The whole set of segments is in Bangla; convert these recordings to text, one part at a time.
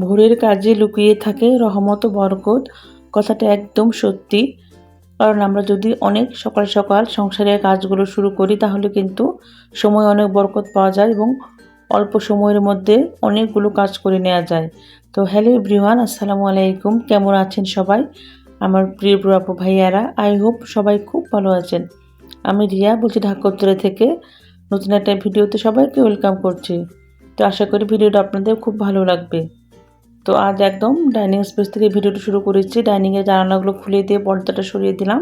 ভোরের কাজে লুকিয়ে থাকে রহমত বরকত। কথাটা একদম সত্যি। কারণ আমরা যদি অনেক সকাল সকাল সংসারের কাজগুলো শুরু করি, তাহলে কিন্তু সময় অনেক বরকত পাওয়া যায় এবং অল্প সময়ের মধ্যে অনেকগুলো কাজ করে নেওয়া যায়। তো হ্যালো এভরিওয়ান, আসসালামু আলাইকুম। কেমন আছেন সবাই? আমার প্রিয় আপু ভাইয়ারা, আই হোপ সবাই খুব ভালো আছেন। আমি রিয়া বলছি ঢাকা উত্তরে থেকে। নতুন একটা ভিডিওতে সবাইকে ওয়েলকাম করছি। তো আশা করি ভিডিওটা আপনাদের খুব ভালো লাগবে। তো আজ একদম ডাইনিং স্পেস থেকে ভিডিওটা শুরু করেছি। ডাইনিংয়ের জানালাগুলো খুলে দিয়ে পর্দাটা সরিয়ে দিলাম।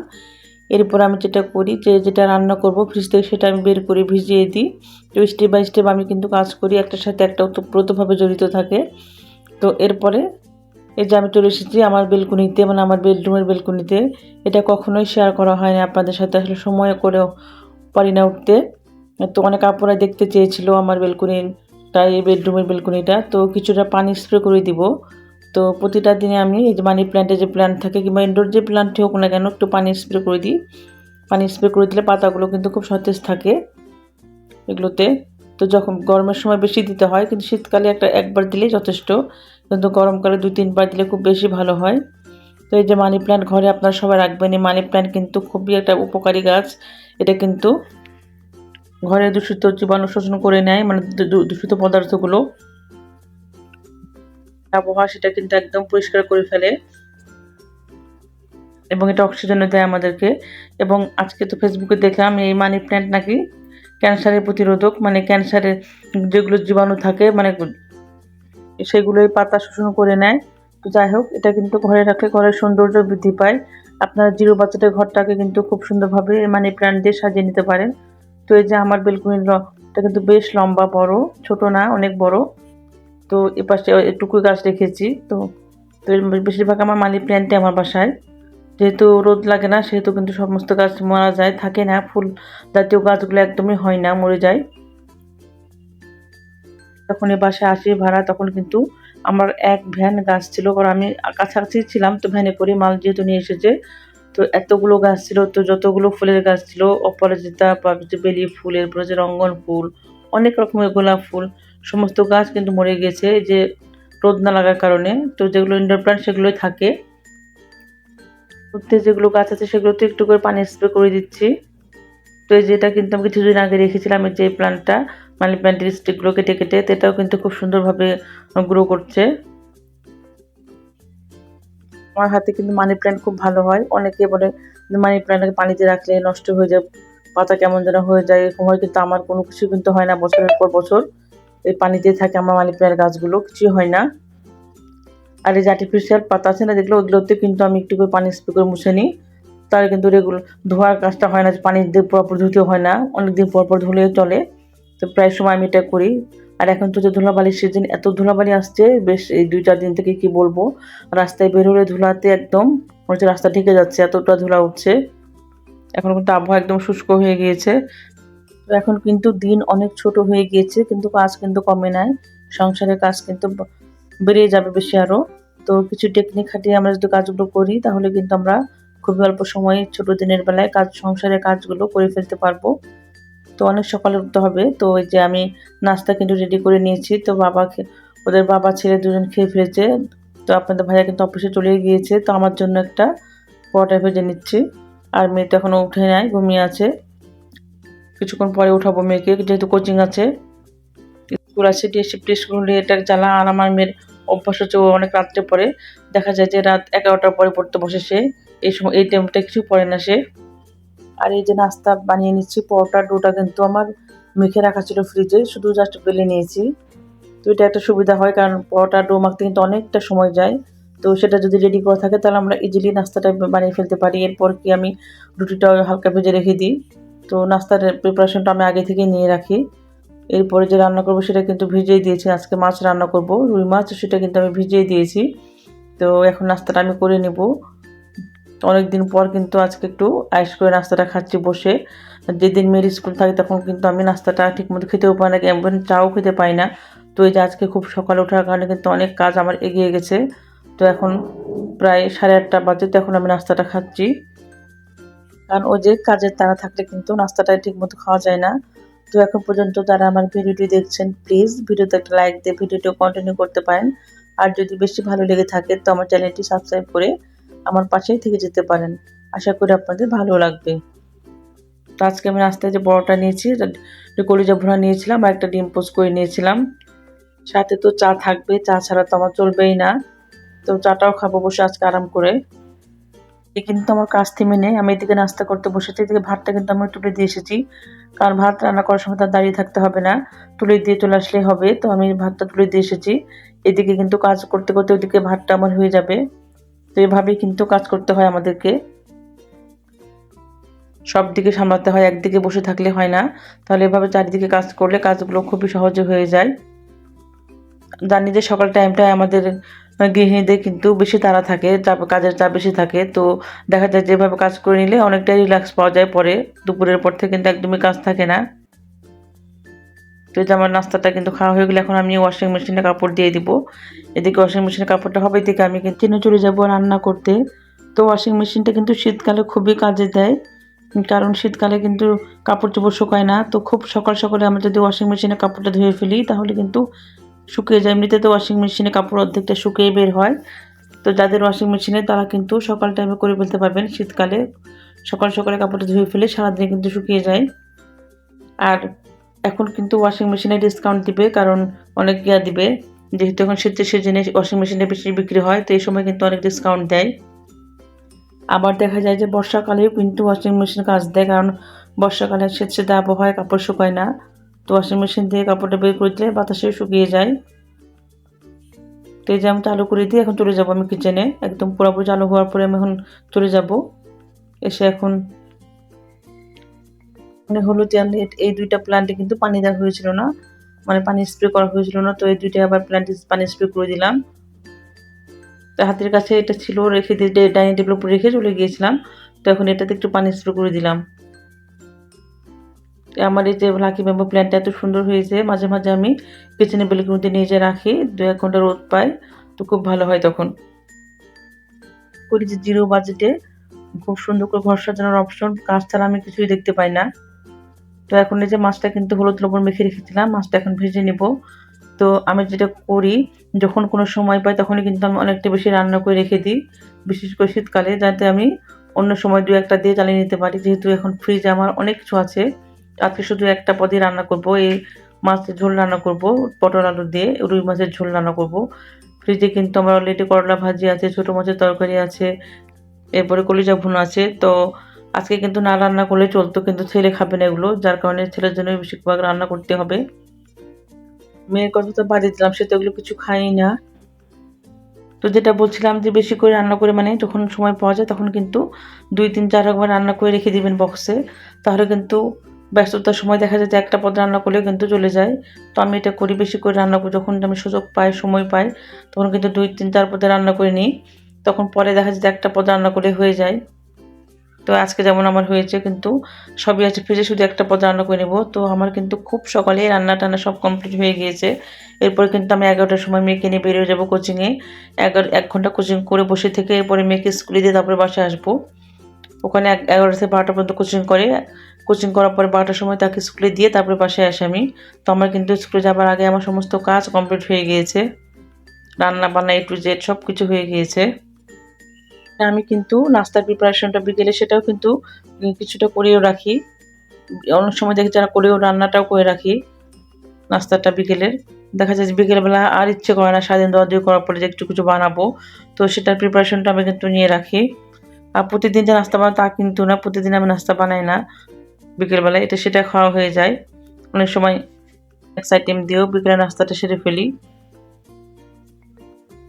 এরপর আমি যেটা করি যে, যেটা রান্না করব ফ্রিজ থেকে সেটা আমি বের করে ভিজিয়ে দিই। তো স্টেপ বাই স্টেপ আমি কিন্তু কাজ করি, একটার সাথে একটা ওতপ্রোতভাবে জড়িত থাকে। তো এরপরে এই যে আমি চলে এসেছি আমার বেলকুনিতে মানে আমার বেডরুমের বেলকুনিতে। এটা কখনোই শেয়ার করা হয়নি আপনাদের সাথে, আসলে সময় করেও পারি না উঠতে। তো অনেক আপুরা দেখতে চেয়েছিল আমার বেলকুনিটা এই বেডরুমের বেলকুনিটা, তো কিছুটা পানি স্প্রে করে দিব। তো প্রতিটা দিনে আমি এই যে মানি প্ল্যান্টের যে প্ল্যান্ট থাকে কিংবা ইনডোর যে প্ল্যান্টই হোক না কেন, একটু পানি স্প্রে করে দিই। পানি স্প্রে করে দিলে পাতাগুলো কিন্তু খুব সতেজ থাকে এগুলোতে। তো যখন গরমের সময় বেশি দিতে হয়, কিন্তু শীতকালে একটা একবার দিলেই যথেষ্ট। কিন্তু গরমকালে দুই, তিনবার দিলে খুব বেশি ভালো হয়। তো এই যে মানি প্ল্যান্ট ঘরে আপনারা সবাই রাখবেন, এই মানি প্ল্যান্ট কিন্তু খুবই একটা উপকারী গাছ। এটা কিন্তু ঘরে দূষিত জীবাণু শোষণ করে নেয় মানে দূষিত পদার্থগুলো। আবহাওয়া সেটা কিন্তু একদম পরিষ্কার করে ফেলে এবং এটা অক্সিজেনও দেয় আমাদেরকে। এবং আজকে তো ফেসবুকে দেখলাম এই মানি প্ল্যান্ট নাকি ক্যান্সারের প্রতিরোধক মানে ক্যান্সারের যেগুলো জীবাণু থাকে মানে সেগুলোই পাতা শোষণ করে নেয়। তো যাই হোক, এটা কিন্তু ঘরে রাখলে ঘরের সৌন্দর্য বৃদ্ধি পায়। আপনারা জিরো বাচ্চাদের ঘরটাকে কিন্তু খুব সুন্দরভাবে মানি প্ল্যান্ট দিয়ে সাজিয়ে নিতে পারেন। তো এই যে আমার বেলকুনিটা কিন্তু বেশ লম্বা, বড়, ছোট না, অনেক বড়। তো এ পাশে টুকু গাছ রেখেছি, তো তো বেশিরভাগ আমার মানি প্ল্যান্টে আমার বাসায়। যেহেতু রোদ লাগে না, সেহেতু কিন্তু সমস্ত গাছ মারা যায়, থাকে না, ফুল জাতীয় গাছগুলো একদমই হয় না, মরে যায়। যখন এ বাসায় আসি ভাড়া, তখন কিন্তু আমার এক ভ্যান গাছ ছিল কারণ আমি কাছাকাছি ছিলাম, তো ভ্যানে করে মাল যেহেতু নিয়ে এসেছে তো এতগুলো গাছ ছিল, তো যতগুলো ফুলের গাছ ছিল, অপরাজিতা বেলি ফুল, এরপরে হচ্ছে রঙ্গন ফুল, অনেক রকমের গোলাপ ফুল, সমস্ত গাছ কিন্তু মরে গেছে যে রোদ না লাগার কারণে। তো যেগুলো ইনডোর প্লান্ট সেগুলোই থাকে। উঠতে যেগুলো গাছ আছে সেগুলোতে একটু করে পানি স্প্রে করে দিচ্ছি। তো এই যেটা কিন্তু আমি কিছুদিন আগে রেখেছিলাম যে প্লান্টটা মানি প্ল্যান্টের স্টিকগুলো কেটে কেটে, তো এটাও কিন্তু খুব সুন্দরভাবে গ্রো করছে। আমার হাতে কিন্তু মানি প্ল্যান্ট খুব ভালো হয়। অনেকে বলে মানি প্ল্যান্টকে পানিতে রাখলে নষ্ট হয়ে যায়, পাতা কেমন যেন হয়ে যায়, এরকম হয়, কিন্তু আমার কোনো কিছু কিন্তু হয় না বছরের পর বছর। এই পানিতে থাকে আমার মানি প্ল্যান্ট গাছগুলো, কিছুই হয় না। আর এই যে আর্টিফিশিয়াল পাতা আছে না, যেগুলো, ওগুলোতে কিন্তু আমি একটু করে পানি স্প্রে করে মুছে নিই। তার কিন্তু রেগুলার ধোয়ার কাজটা হয় না পানি দিয়ে পরপর ধুতে হয় না, অনেকদিন পরপর ধুলে চলে। তো প্রায় সময় আমি এটা করি। আর এখন তো যে ধুলাবালির সিজন এত ধুলাবালি আসছে, বেশ এই দুই চার দিন থেকে কি বলব? রাস্তায় বের হলে ধুলাতে একদম হচ্ছে রাস্তা ঢেকে যাচ্ছে, এতটা ধুলা উঠছে। এখন কিন্তু আবহাওয়া একদম শুষ্ক হয়ে গিয়েছে। তো এখন কিন্তু দিন অনেক ছোট হয়ে গিয়েছে, কিন্তু কাজ কিন্তু কমে নাই। সংসারের কাজ কিন্তু বেড়ে যাবে বেশি আরও তো কিছু টেকনিক খাটিয়ে আমরা যদি কাজগুলো করি, তাহলে কিন্তু আমরা খুবই অল্প সময়ে ছোট দিনের বেলায় কাজ সংসারের কাজগুলো করে ফেলতে পারব। তো অনেক সকালে উঠতে হবে। তো ওই যে আমি নাস্তা কিন্তু রেডি করে নিয়েছি। তো বাবা ওদের বাবা, ছেলে দুজন খেয়ে ফেলেছে। তো আপনাদের ভাইয়া কিন্তু অফিসে চলে গিয়েছে। তো আমার জন্য একটা পরোটা ভেজে নিচ্ছি। আর মেয়ে তো এখনও উঠে নেয় ঘুমিয়ে আছে। কিছুক্ষণ পরে উঠাবো মেয়েকে, যেহেতু কোচিং আছে। স্কুল আছে শিফট স্কুল এটা জ্বালা। আর আমার মেয়ের অভ্যাস হচ্ছে, ও অনেক রাত্রে পরে দেখা যায় যে রাত এগারোটার পরে পড়তে বসে সে। এই সময়, এই টাইমটা কিছু পড়ে না সে। আর এই যে নাস্তা বানিয়ে নিচ্ছি, পরোটা ডোটা কিন্তু আমার মেখে রাখা ছিল ফ্রিজে শুধু জাস্ট বেলে নিয়েছি। তো এটা একটা সুবিধা হয়, কারণ পরোটা, ডো মাখতে কিন্তু অনেকটা সময় যায়। তো সেটা যদি রেডি করা থাকে, তাহলে আমরা ইজিলি নাস্তাটা বানিয়ে ফেলতে পারি। এরপর কি আমি রুটিটা হালকা ভেজে রেখে দিই। তো নাস্তার প্রিপারেশনটা আমি আগে থেকে নিয়ে রাখি। এরপরে যে রান্না করব, সেটা কিন্তু ভিজিয়ে দিয়েছি। আজকে মাছ রান্না করব, রুই মাছ, সেটা কিন্তু আমি ভিজিয়ে দিয়েছি। তো এখন নাস্তাটা আমি করে নেব। অনেক দিন পর কিন্তু আজকে একটু আইস করে নাস্তাটা খাচ্ছি বসে। যেদিন মেয়ের স্কুল থাকে তখন কিন্তু আমি নাস্তাটা ঠিকমতো খেতেও পাই না এমন চাও খেতে পাই না। তো এই যে আজকে খুব সকালে ওঠার কারণে কিন্তু অনেক কাজ আমার এগিয়ে গেছে। তো এখন প্রায় সাড়ে আটটা বাজে, তো এখন আমি নাস্তাটা খাচ্ছি। কারণ ওই যে কাজের তারা থাকলে কিন্তু নাস্তাটা ঠিকমতো খাওয়া যায় না। তো এখন পর্যন্ত যারা আমার ভিডিওটি দেখছেন প্লিজ ভিডিওতে একটা লাইক দিয়ে ভিডিওটি কন্টিনিউ করতে পারেন। আর যদি বেশি ভালো লেগে থাকে তো আমার চ্যানেলটি সাবস্ক্রাইব করে আমার পাশেই থেকে যেতে পারেন। আশা করি আপনাদের ভালো লাগবে। তো আজকে আমি নাস্তায় যে বড়টা নিয়েছি কলিজা ভুনা নিয়েছিলাম আর একটা ডিম পোস্ট করে নিয়েছিলাম। সাথে তো চা থাকবে, চা ছাড়া তো আমার চলবেই না। তো চাটাও খাব বসে আজকে আরাম করে। এ কিন্তু আমার কাজ থেমে নেই। আমি এদিকে নাস্তা করতে বসেছি এদিকে ভাতটা কিন্তু আমি তুলে দিয়ে এসেছি। কারণ ভাত রান্না করার সময় তার দাঁড়িয়ে থাকতে হবে না। তুলে দিয়ে চলে আসলেই হবে। তো আমি ভাতটা তুলে দিয়ে এসেছি। এদিকে কিন্তু কাজ করতে করতে ওদিকে ভাতটা আমার হয়ে যাবে। তো এভাবেই কিন্তু কাজ করতে হয় আমাদেরকে। সব দিকে সামলাতে হয়, একদিকে বসে থাকলে হয় না। তাহলে এভাবে চারিদিকে কাজ করলে কাজগুলো খুবই সহজে হয়ে যায়। জানি যে সকাল টাইমটায় আমাদের গৃহিণীদের কিন্তু বেশি তাড়া থাকে, চাপ, কাজের চাপ বেশি থাকে। তো দেখা যায় যেভাবে কাজ করে নিলে অনেকটাই রিল্যাক্স পাওয়া যায় পরে। দুপুরের পর থেকে কিন্তু একদমই কাজ থাকে না। তো যে আমার নাস্তাটা কিন্তু খাওয়া হয়ে গেলে, এখন আমি ওয়াশিং মেশিনে কাপড় দিয়ে দিব। এদিকে ওয়াশিং মেশিনে কাপড়টা হবে, এদিকে আমি কিন্তু চলে যাব রান্না করতে। তো ওয়াশিং মেশিনটা কিন্তু শীতকালে খুবই কাজে দেয়, কারণ শীতকালে কিন্তু কাপড় চোপড় শুকায় না। তো খুব সকাল সকালে আমরা যদি ওয়াশিং মেশিনে কাপড়টা ধুয়ে ফেলি, তাহলে কিন্তু শুকিয়ে যায়। এমনিতে তো ওয়াশিং মেশিনে কাপড় অর্ধেকটা শুকিয়ে বের হয়। তো যাদের ওয়াশিং মেশিনে তারা কিন্তু সকাল টাইমে করে ফেলতে পারবেন শীতকালে। সকাল সকালে কাপড়টা ধুয়ে ফেলে সারাদিনে কিন্তু শুকিয়ে যায়। আর এখন কিন্তু ওয়াশিং মেশিনে ডিসকাউন্ট দিবে, কারণ অনেক ইয়া দিবে। যেহেতু এখন শীতের সিজনে ওয়াশিং মেশিনে বেশি বিক্রি হয়, তো এই সময় কিন্তু অনেক ডিসকাউন্ট দেয়। আবার দেখা যায় যে বর্ষাকালেও কিন্তু ওয়াশিং মেশিন কাজ দেয়, কারণ বর্ষাকালে শীত শীতে আবহাওয়ায় কাপড় শুকায় না। তো ওয়াশিং মেশিন দিয়ে কাপড়টা বের করে দিলে বাতাসে শুকিয়ে যায়। তো এই যে আমি চালু করে দিয়ে এখন চলে যাব আমি কিচেনে একদম পুরোপুরি চালু হওয়ার পরে আমি এখন চলে যাব। এসে এখন মানে হলুদ আর এই দুইটা প্ল্যান্টে কিন্তু পানি দেওয়া হয়েছিল না। মানে পানি স্প্রে করা হয়েছিল না, তো এই দুইটা আবার প্ল্যান্টে পানি স্প্রে করে দিলাম। তো হাতের কাছে এটা ছিল, রেখে দিয়ে ডাইনিং টেবিল উপরে রেখে চলে গিয়েছিলাম। তো এখন এটাতে একটু পানি স্প্রে করে দিলাম। আমার এই যে লাকি ব্যাম্বু প্ল্যান্টটা এত সুন্দর হয়েছে, মাঝে মাঝে আমি কিচেনে বেলকুনিতে নিয়ে যেয়ে রাখি, দু এক ঘণ্টা রোদ পাই তো খুব ভালো হয় তখন। করি যে জিরো বাজেটে খুব সুন্দর করে ঘর সাজানোর অপশন কাজ ছাড়া আমি কিছুই দেখতে পাই না। তো এখন এই যে মাছটা কিন্তু হলুদ লবণ মেখে রেখেছিলাম, মাছটা এখন ভেজে নেব। তো আমি যেটা করি, যখন কোনো সময় পাই তখনই কিন্তু আমি অনেকটা বেশি রান্না করে রেখে দিই, বিশেষ করে শীতকালে, যাতে আমি অন্য সময় দু একটা দিয়ে চালিয়ে নিতে পারি। যেহেতু এখন ফ্রিজে আমার অনেক কিছু আছে, আজকে শুধু একটা পদে রান্না করব, এই মাছের ঝোল রান্না করব, পটল আলু দিয়ে রুই মাছের ঝোল রান্না করব। ফ্রিজে কিন্তু আমার অলরেডি করলা ভাজি আছে, ছোটো মাছের তরকারি আছে, এরপরে কলিজা ভুন আছে, তো আজকে কিন্তু না রান্না করলে চলতো, কিন্তু ছেলে খাবে না এগুলো, যার কারণে ছেলের জন্য বেশিরভাগ রান্না করতে হবে। মেয়ের কথা তো বাদে দিলাম, সে তো এগুলো কিছু খাই না। তো যেটা বলছিলাম যে বেশি করে রান্না করে মানে যখন সময় পাওয়া যায় তখন কিন্তু দুই তিন চার একবার রান্না করে রেখে দিবেন বক্সে তাহলে কিন্তু ব্যস্ততার সময় দেখা যায় যে একটা পদ রান্না করলেও কিন্তু চলে যায়। তো আমি এটা করি বেশি করে রান্না করি, যখন আমি সুযোগ পাই, সময় পাই, তখন কিন্তু দুই তিন চার পদে রান্না করে নিই। তখন পরে দেখা যায় যে একটা পদ রান্না করে হয়ে যায়। তো আজকে যেমন আমার হয়েছে কিন্তু সবই আছে ফ্রিজে শুধু একটা পদ রান্না করে নেব। তো আমার কিন্তু খুব সকালে রান্না টান্না সব কমপ্লিট হয়ে গিয়েছে। এরপরে কিন্তু আমি এগারোটার সময় মেয়েকে নিয়ে বেরিয়ে যাব কোচিংয়ে এগারো, এক ঘণ্টা কোচিং করে বসে থেকে এরপরে মেয়েকে স্কুলে দিয়ে তারপরে বাসায় আসব। ওখানে এক, এগারোটা থেকে বারোটা পর্যন্ত কোচিং করে। কোচিং করার পরে বারোটার সময় তাকে স্কুলে দিয়ে তারপরে বাসায় আসি আমি। তো আমার কিন্তু স্কুলে যাবার আগে আমার সমস্ত কাজ কমপ্লিট হয়ে গিয়েছে। রান্না বান্না এ টু জেড সব কিছু হয়ে গিয়েছে। আমি কিন্তু নাস্তার প্রিপারেশনটা বিকেলে সেটাও কিন্তু কিছুটা করেও রাখি। অনেক সময় দেখি যারা করেও রান্নাটাও করে রাখি নাস্তাটা বিকেলের। দেখা যায় যে বিকেলবেলা আর ইচ্ছে করে না, সারাদিন দোয়া দিয়ে করার পরে যে একটু কিছু বানাবো। তো সেটার প্রিপারেশনটা আমি কিন্তু নিয়ে রাখি। আর প্রতিদিন যে নাস্তা বানাই তা কিন্তু না, প্রতিদিন আমি নাস্তা বানাই না। বিকেলবেলায় এটা সেটা খাওয়া হয়ে যায়। অনেক সময় এক আইটেম দিয়েও বিকেলে নাস্তাটা সেরে ফেলি।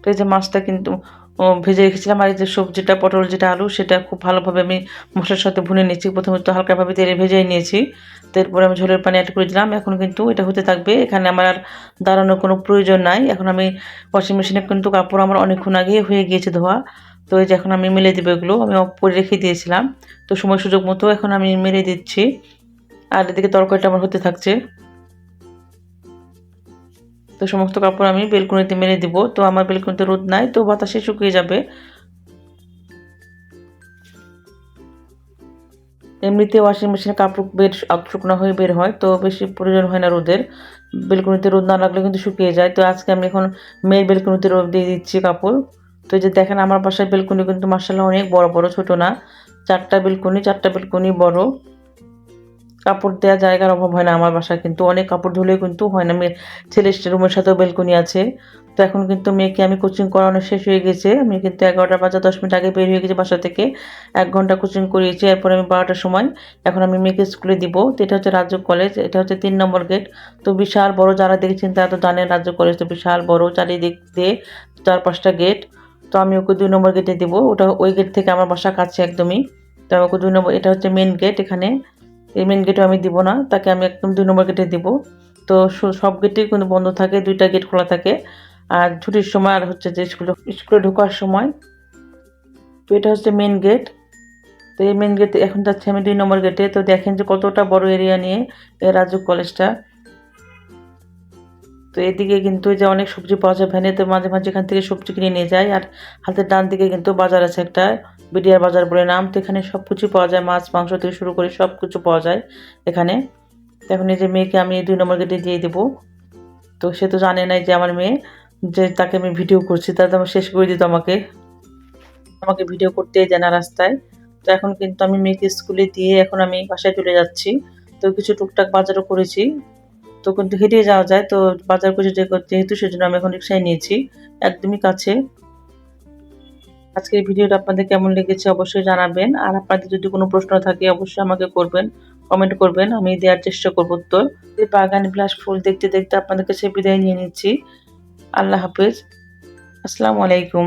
তো এই যে মাছটা কিন্তু ভেজে রেখেছিলাম আর যে সবজিটা পটল, যেটা আলু, সেটা খুব ভালোভাবে আমি মশলার সাথে ভুনে নিয়েছি। প্রথমে তো হালকাভাবে তেলে ভেজে নিয়েছি। তারপরে আমি ঝোলের পানি অ্যাড করে দিলাম। এখন কিন্তু এটা হতে থাকবে। এখানে আমার আর দাঁড়ানোর কোনো প্রয়োজন নাই। এখন আমি ওয়াশিং মেশিনে কিন্তু কাপড় আমার অনেকক্ষণ আগে হয়ে গিয়েছে ধোয়া। তো এই যে এখন আমি মেলে দেবো এগুলো। আমি করে রেখে দিয়েছিলাম। তো সময় সুযোগ মতো এখন আমি মেরে দিচ্ছি। আর এদিকে তরকারিটা আমার হতে থাকছে। তো সমস্ত কাপড় আমি বেলকুনিতে মেরে দিব। তো আমার বেলকুনিতে রোদ নাই, তো বাতাসে শুকিয়ে যাবে। এমনিতে ওয়াশিং মেশিনে কাপড় বের, শুকনো হয়ে বের হয়, তো বেশি প্রয়োজন হয় না রোদের। বেলকুনিতে রোদ না লাগলে কিন্তু শুকিয়ে যায়। তো আজকে আমি এখন মেয়ের বেলকুনিতে রোদ দিয়ে দিচ্ছি কাপড়। তো যে দেখেন, আমার বাসায় বেলকুনি কিন্তু মার্শাল্লাহ অনেক বড় বড়, ছোট না। চারটা বেলকুনি চারটা বেলকুনি বড়। কাপড় দেওয়া জায়গার অভাব হয় না আমার বাসায়, কিন্তু অনেক কাপড় ধুলেও কিন্তু হয় না। মেয়ের ছেলের রুমের সাথেও বেলকুনি আছে। তো এখন কিন্তু মেয়েকে আমি কোচিং করানো শেষ হয়ে গেছে। আমি কিন্তু এগারোটা বাজে, দশ মিনিট আগে বের হয়ে গেছি বাসা থেকে। এক ঘণ্টা কোচিং করিয়েছি, এরপর আমি বারোটার সময় এখন আমি মেয়েকে স্কুলে দিব। তো এটা হচ্ছে রাজ্য কলেজ এটা হচ্ছে তিন নম্বর গেট তো বিশাল বড় যারা দেখেছেন তারা তো জানেন রাজ্য কলেজ তো বিশাল বড় চারিদিক দিয়ে চার পাঁচটা গেট তো আমি ওকে দুই নম্বর গেটে দিব। ওটা ওই গেট থেকে আমার বাসা কাছে একদমই। তো ওকে দুই নম্বর, এটা হচ্ছে মেন গেট এখানে। এই মেন গেটও আমি দিব না, তাকে আমি একদম দুই নম্বর গেটে দিব। তো সব গেটেই কিন্তু বন্ধ থাকে, দুইটা গেট খোলা থাকে। আর ছুটির সময় আর হচ্ছে যে স্কুলে স্কুলে ঢোকার সময়, তো এটা হচ্ছে মেন গেট তো এই মেন গেটে এখন যাচ্ছি আমি দুই নম্বর গেটে তো দেখেন যে কতটা বড় এরিয়া নিয়ে এই রাজু কলেজটা তো এদিকে কিন্তু যে অনেক সবজি পাওয়া যায় ভ্যানে তো মাঝে মাঝে এখান থেকে সবজি কিনে নিয়ে যায়। আর হাতের ডান দিকে কিন্তু বাজার আছে একটা, বিডিআর বাজার বলে নাম। তো এখানে সব কিছু পাওয়া যায়, মাছ, মাংস থেকে শুরু করে সব কিছু পাওয়া যায় এখানে। এখন এই যে মেয়েকে আমি দুই নম্বর গেটে দিয়ে দেবো। তো সে তো জানে নাই যে আমার মেয়ে, যে তাকে আমি ভিডিও করছি তাতে আমার শেষ করে দিত আমাকে। আমাকে ভিডিও করতে জানা রাস্তায়। তো এখন কিন্তু আমি মেয়েকে স্কুলে দিয়ে এখন আমি বাসায় চলে যাচ্ছি। তো কিছু টুকটাক বাজারও করেছি। তো হেঁটে যাওয়া যায়, তো বাজার করে যেহেতু সেজন্য আমি এখন রিক্সায় নিয়েছি। একদমই কাছে। আজকের ভিডিওটা আপনাদের কেমন লেগেছে অবশ্যই জানাবেন। আর আপনাদের যদি কোনো প্রশ্ন থাকে, অবশ্যই আমাকে করবেন কমেন্ট করবেন, আমি দেওয়ার চেষ্টা করব উত্তর। বাগান বিলাস ফুল দেখতে দেখতে আপনাদের কাছে বিদায় নিয়ে নিচ্ছি। আল্লাহ হাফেজ। আসসালামু আলাইকুম।